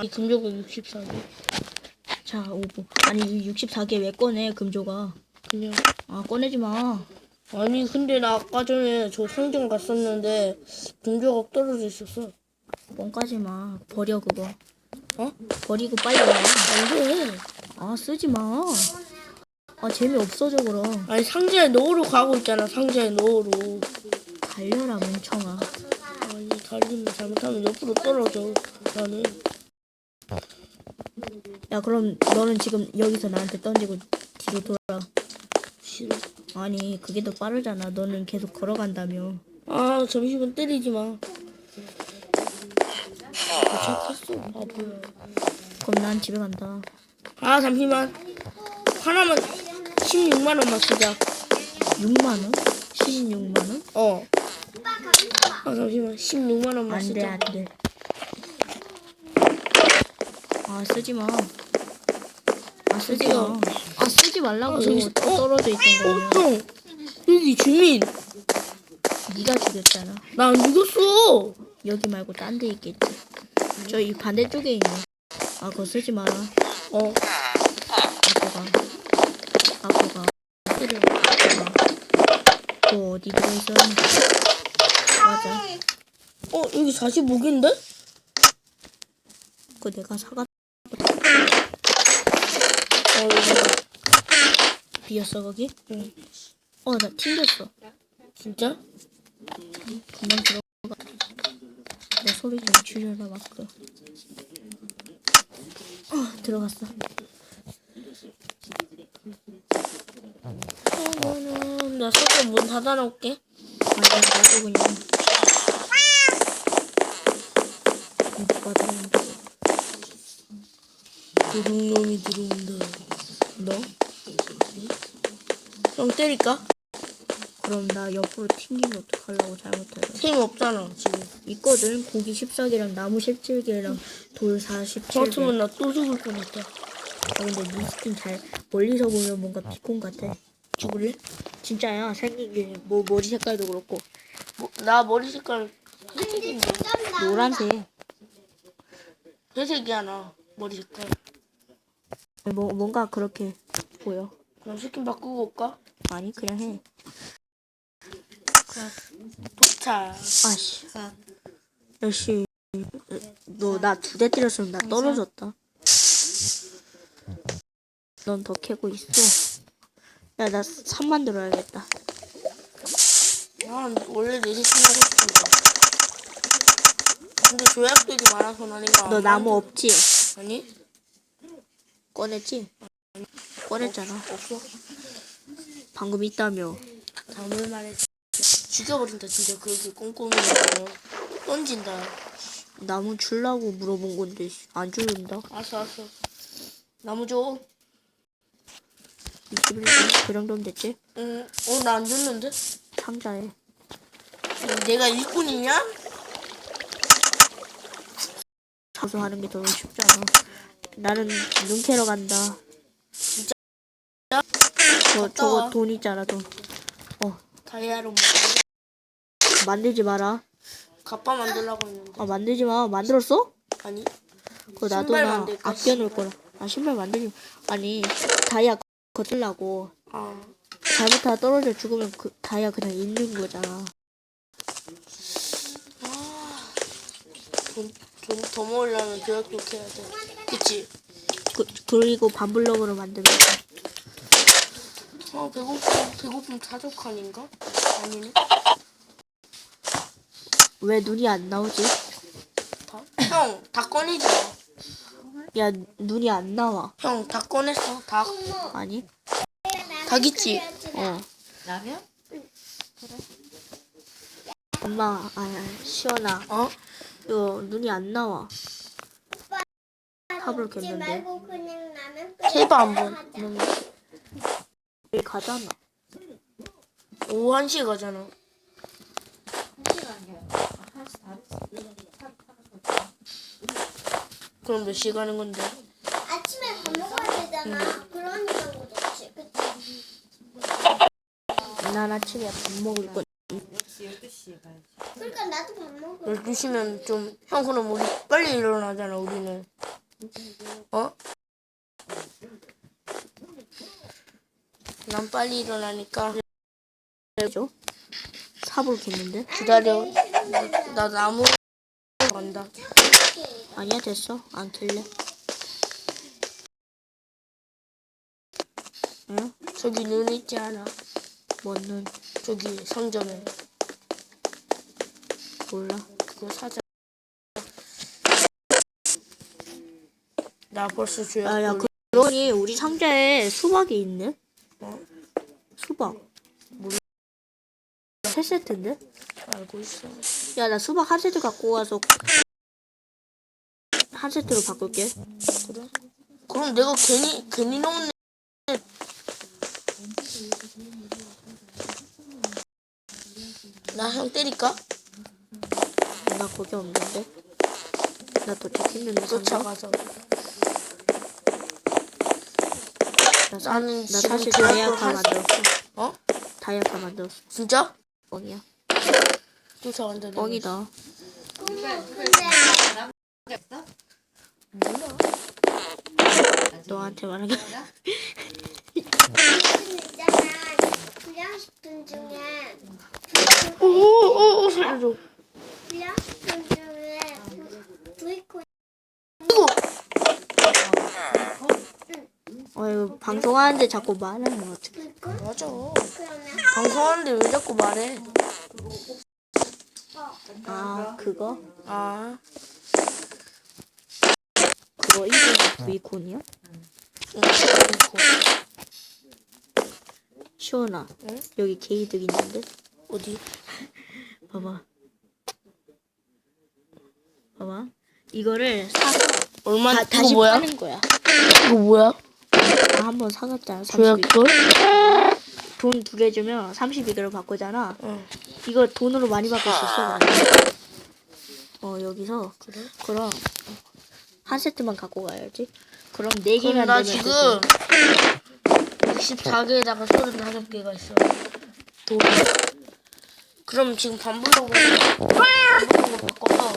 아니 금조가 64개. 자, 오보. 아니, 이 64개 왜 꺼내, 금조가? 그냥. 아, 꺼내지 마. 아니 근데 나 아까 전에 저 상점 갔었는데 금조가 떨어져 있었어. 뻥까지 마. 버려, 그거. 어? 버리고 빨리 와. 안 돼. 아, 쓰지 마. 아, 재미없어져, 그럼. 아니 상자에 넣으러 가고 있잖아. 상자에 넣으러. 달려라, 멍청아. 아니 달리면 잘못하면 옆으로 떨어져. 나는. 야, 그럼 너는 지금 여기서 나한테 던지고 뒤로 돌아. 싫어. 아니, 그게 더 빠르잖아. 너는 계속 걸어간다며. 아 잠시만 때리지 마. 아. 아 뭐야. 그럼 난 집에 간다. 아 잠시만. 하나만 16만 원만 쓰자. 6만원? 16만원? 어. 아 잠시만 16만 원만 안 돼, 쓰자. 안 돼. 아, 쓰지 마. 아, 쓰지 마. 아, 쓰지 말라고. 아, 정신- 또 어? 떨어져 있던. 어, 형. 여기 주민. 네가 죽였잖아. 나 안 죽었어. 여기 말고 딴 데 있겠지. 저 이 반대쪽에 있네. 아, 그거 쓰지 마라. 어. 앞으로 가. 앞으로 가. 또 어디 들어있어? 맞아. 어 여기 45개인데? 그거 내가 사갔, 어 여기. 비었어, 거기? 응. 어, 나 튕겼어. 진짜? 금방 들어가. 내 소리 좀 줄여라, 마크. 어, 들어갔어. 그러면은 나 서서 문 닫아 놓을게. 아니야, 나도 그냥. 누가 들어온다. 도둑놈이 들어온다. 너? 형 때릴까? 그럼 나 옆으로 튕기면 어떡하려고 잘못해서. 템 없잖아 지금. 있거든. 고기 14개랑 나무 17개랑 돌 47개. 그렇다면 나 또 죽을 뻔했다. 아, 근데 네 스킨 잘 멀리서 보면 뭔가 비콘 같아. 죽을래? 진짜야. 생긴 게뭐 머리 색깔도 그렇고 뭐, 나 머리 색깔 회색인데. 노란색. 회색이야 나 머리 색깔. 뭐 뭔가 그렇게 보여. 그럼 스킨 바꾸고 올까? 아니 그냥 해. 도착. 아씨. 역시 너 나 두 대 때렸으면 나 떨어졌다. 넌 더 캐고 있어. 야 나 3만 들어야겠다. 아 원래 내 스킨 하고 싶은데. 근데 조약들이 많아서 나 이거 안너 나무 없지? 아니? 꺼냈지? 꺼냈잖아. 없어. 방금 있다며. 담을 말했지. 죽여버린다 진짜 그렇게 꼼꼼히 던진다. 나무 줄라고 물어본 건데 씨, 안 줄는다. 알았어 알았어. 나무 줘. 21분 그 정도면 됐지? 응. 어 나 안 줬는데? 상자에. 내가 일꾼이냐? 자수하는 게 더 쉽잖아. 나는 눈 캐러 간다. 진짜? 저 저거 와. 돈 있잖아 돈. 어 다이아로 뭐 만들지 마라. 갑바 만들라고 했는데. 아 만들지 마. 만들었어? 아니. 그거 놔둬 신발 나 만들까? 아껴놓을 거라. 아 신발 만들지. 아니 다이아 거들라고. 아. 잘못하다 떨어져 죽으면 그 다이아 그냥 있는 거잖아. 돈, 돈 더 모으려면 교육도 해야 돼. 그치? 그, 그리고 반블럭으로 만드는 거. 아 배고픔 배고픔 사족한인가? 아니네. 왜 눈이 안 나오지? 다? 형, 다 꺼내지 마. 야 눈이 안 나와. 형, 다 꺼냈어. 닭. 아니? 닭 있지? 어. 라면? 엄마, 아, 아 시원아. 어? 이거 눈이 안 나와. 탑을 켰는데. 말고 그냥 라면 해봐 한번. 여기 가잖아. 오후 1시에 가잖아. 그럼 몇 시에 가는 건데? 아침에 밥 먹어야 되잖아. 그러니까 그렇지. 그치? 난 아침에 밥 먹을 거. 그러니까 나도 밥 먹어. 12시면 좀, 형 그럼 우리 빨리 일어나잖아, 우리는. 어? 난 빨리 일어나니까 해줘. 삽으로 겠는데? 기다려. 나, 나 나무 간다. 아니야 됐어. 안 킬래. 응? 저기 눈 있지 않아? 뭔 눈? 저기 상점에 몰라. 그거 사자. 나 벌써 줘야. 야야 그러니 우리 상자에 수박이 있네. 어? 수박. 세 세트인데? 알고 있어. 야 나 수박 한 세트 갖고 와서 한 세트로 바꿀게. 그래? 그럼 내가 괜히 괜히 넣었네. 나 형 때릴까? 나 거기 없는데. 나 도착했는데. 나, 사, 나는 나 지금 사실 할 수- 만들었어. 어? 다이아카 만들었어. 진짜? 뻥이야. 쫓아간다. 내가. 뻥이다. 너한테 말하게. 있잖아. 불량식품 중에 오오오 살려줘. 어 이거 방송하는데 자꾸 말하면 어떡해. 맞아. 방송하는데 왜 자꾸 말해? 아 그거? 아, 그거 이름이 브이콘이야? 응, 그렇고. 시원아. 응? 여기 게이득 있는데? 어디? 봐봐. 봐봐. 이거를 사서 얼마? 다, 이거 다시 뭐야? 파는 거야. 이거 뭐야? 나 한 번 사갔잖아. 줘야 32. 그걸? 돈두 개 주면 32개를 바꾸잖아. 응. 이거 돈으로 많이 바꿀 수 있어. 나는. 어 여기서 그래? 그럼 한 세트만 갖고 가야지. 그럼 네 그럼 개만 나 되면 지금 되고. 64개에다가 35개가 있어. 돈. 그럼 지금 반불로 반불로 바꿔서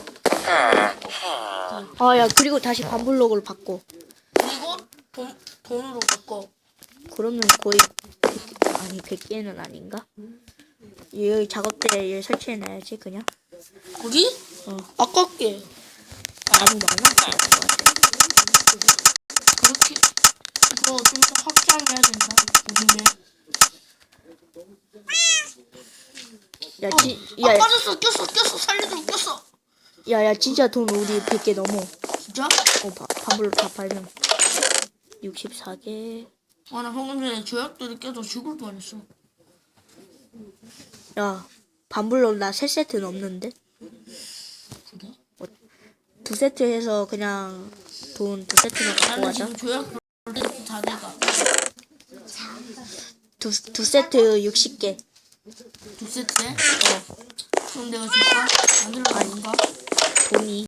아 야 그리고 다시 반블록을 바꿔. 그리고 돈 돈으로 바꿔. 그러면 거의 100, 아니 100개는 아닌가? 여기 작업대에 얘 설치해놔야지 그냥. 거기? 어. 아깝게. 너무 많아. 그렇게 이거 좀더 확장해야 된다. 우리네. 야, 지, 아 야, 빠졌어, 꼈어, 꼈어, 살려줘, 꼈어. 야, 야, 진짜 돈 우리 100개 넘어. 진짜? 어, 바, 반블록 다 팔면. 64개. 아, 나 방금 전에 조약돌이 껴서 죽을 뻔했어. 야, 반블록 나 3세트 넘는데? 그래? 두 세트 해서 그냥 돈 두 세트만 갖고 나는 가자. 지금 조약돌 다 돼가. 두, 두 세트 60개. 두 세트에? 어. 그럼 내가 줄까? 만들어 아닌가? 돈이.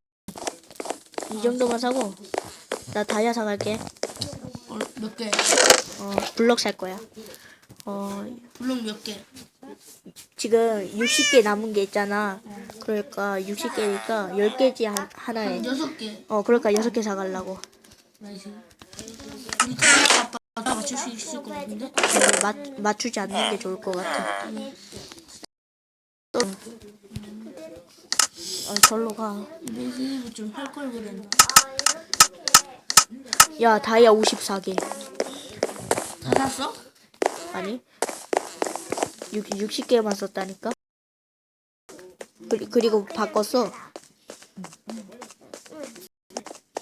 이 정도만 사고. 나 다이아 사갈게. 어, 몇 개? 어, 블럭 살 거야. 어, 물론 몇 개? 지금 60개 남은 게 있잖아. 그러니까 60개니까 10개지 한, 하나에. 여섯 개. 어, 그러니까 6개 사가려고. 나이스. 우리 다이아 아빠 맞출 수 있을 것 같은데? 음, 맞, 맞추지 않는 게 좋을 것 같아. 또, 어, 절로 가. 매듭을 좀할 걸 그랬나? 야, 다이아 54개. 다 샀어? 아니, 6, 60개만 썼다니까? 그리, 그리고 바꿨어.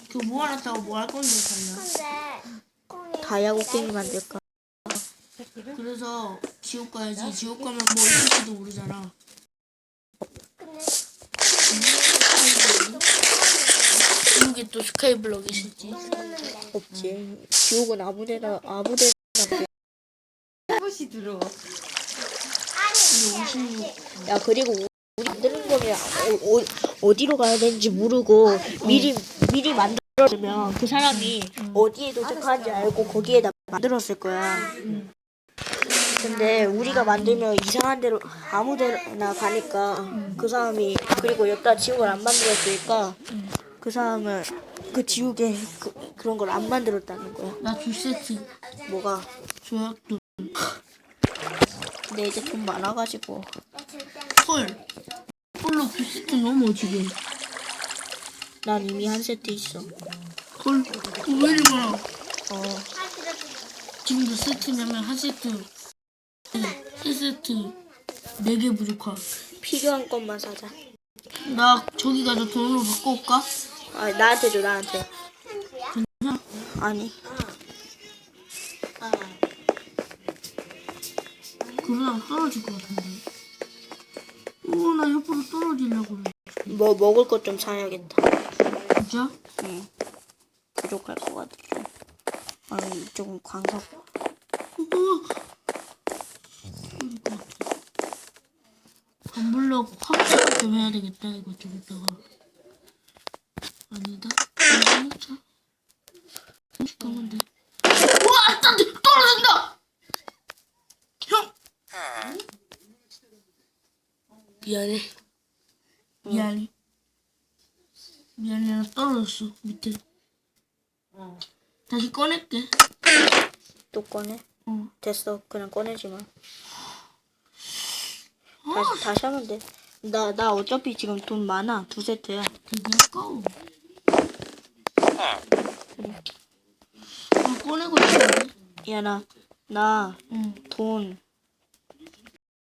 그거 모아놨다고 뭐 할 건데, 콩이 다이아 곡괭이 만들까? 그래서 지옥 가야지. 지옥 가면 뭐 있을지도 모르잖아. 근데 지옥에 또 스카이블럭이 있을지. 없지. 지옥은 아무데나, 아무데나. 아니 야, 그리고 우리 만드는 거면 어, 어, 어디로 가야 되는지 모르고 미리, 미리 만들어주면 그 사람이 어디에 도착하는지 알고 거기에다 만들었을 거야. 근데 우리가 만들면 이상한 데로 아무 데나 가니까 그 사람이 그리고 여기다 지옥을 안 만들었으니까 그 사람은 그 지우개 그, 그런 걸 안 만들었다는 거야. 나 두 세트 뭐가? 조약도. 근데 이제 돈 많아가지고. 헐. 홀로 두 세트 넘어 지금. 난 이미 한 세트 있어. 헐왜 이리 많아? 어, 지금 몇 세트냐면 한 세트. 네, 세 세트. 네 개 부족하 필요한 것만 사자. 나 저기 가서 돈으로 바꿔올까? 아, 나한테 줘, 나한테. 그냥 아니. 그러다 떨어질 것 같은데 어나 옆으로 떨어지려고 그래 뭐 먹을 것 좀 사야겠다. 진짜? 응. 부족할 것 같아. 좀. 아니, 이쪽은 광석. 반블럭 확장 좀 해야 되겠다 이거 좀 이따가 아니다 아니다 자 돼 우와 딴데 떨어진다 형 미안해 미안해 미안해 나 떨어졌어 밑에 다시 꺼낼게 또 꺼내? 어 됐어. 그냥 꺼내지 마. 아, 다시, 다시 하면 돼. 나, 나 어차피 지금 돈 많아. 두 세트야. 되게 아까워 아 꺼내고 싶은데 야, 나, 나, 응 돈.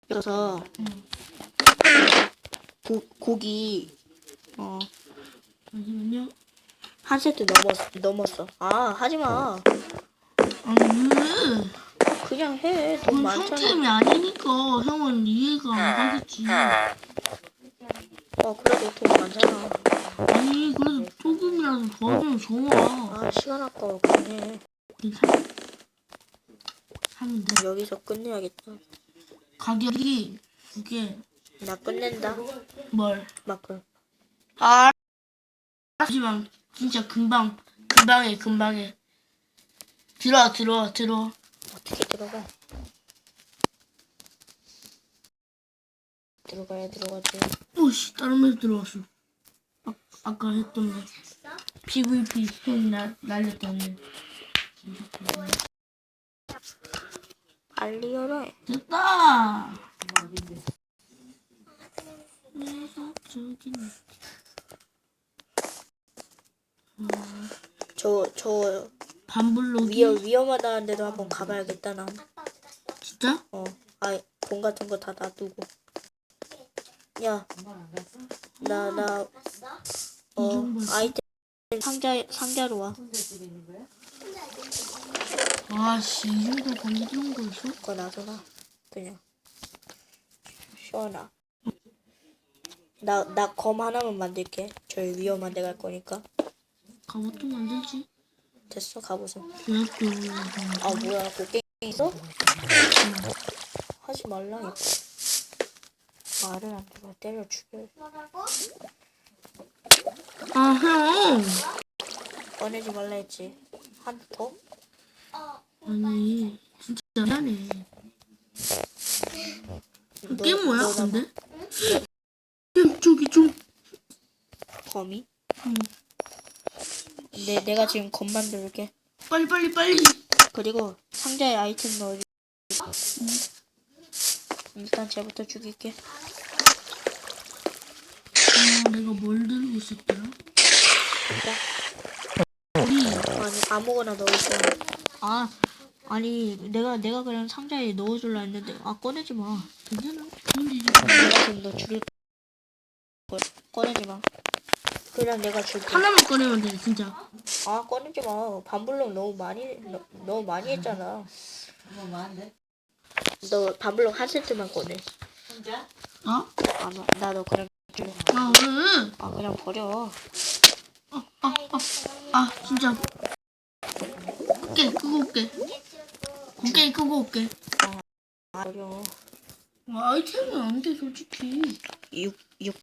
그래서, 응. 고, 고기, 어, 잠시만요 한 세트 넘었, 넘었어. 아, 하지 마. 아니 왜? 그냥 해. 돈 그건 많잖아. 형템이 아니니까 형은 이해가 안 가겠지. 어, 그래도 돈 많잖아. 아니 그래도 조금이라도 도와주면 좋아. 아, 시간 아까워. 그냥 괜찮아. 하면 돼. 여기서 끝내야겠다. 가격이 이게 나 끝낸다. 뭘? 마크. 아 하지만 진짜 금방 금방에 금방에 들어와 들어와 들어와. 어떻게 들어가? 들어가야 들어가지. 오씨 다른 애 들어왔어. 아, 아까 했던 거. PVP 날 날렸던 애. 열어. 됐다. 저, 저, 반블록이 위험, 위험하다는 데도 한번 가봐야겠다, 난. 진짜? 어, 아, 돈 같은 거 다 놔두고. 야, 나, 나, 어? 아이템 상자, 상자로 와. 아씨 이 정도 건드리는 거였어? 그거 놔둬라. 그냥. 시원하. 나, 나 검 하나만 만들게. 저희 위험한 데 갈 거니까. 갑옷도 만들지? 됐어. 조약도 아, 뭐야, 곡괭이 있어? 하지 말라, 이거. 말을 안 들어. 때려 죽여. 아형 꺼내지 말라 했지. 한 더? 아니 진짜 미안해 너- 게임 뭐야 근데? 게임 저기 좀 검이? 응. 네, 내가 지금 검 만들게. 빨리 빨리 빨리 그리고 상자에 아이템 넣어줘. 일단 쟤부터 죽일게. 아 내가 뭘 들고 있었더라? 아니 아무거나 넣을게. 아, 아니 내가 내가 그냥 상자에 넣어줄라 했는데 아 꺼내지 마. 괜찮아 근데 이제 내가 지금 너 거야. 꺼내지 마. 그냥 내가 줄게. 하나만 꺼내면 돼 진짜 아 꺼내지 마. 반블럭 너무 많이 너, 너무 많이 했잖아. 너 반블럭 한 세트만 꺼내. 어? 아, 나너 그냥 줄래. 아 왜? 아 그냥 버려. 아 진짜 올게 끄고 올게. 올게 끄고 올게. 아, 버려. 아, 아이템이 안돼 솔직히. 육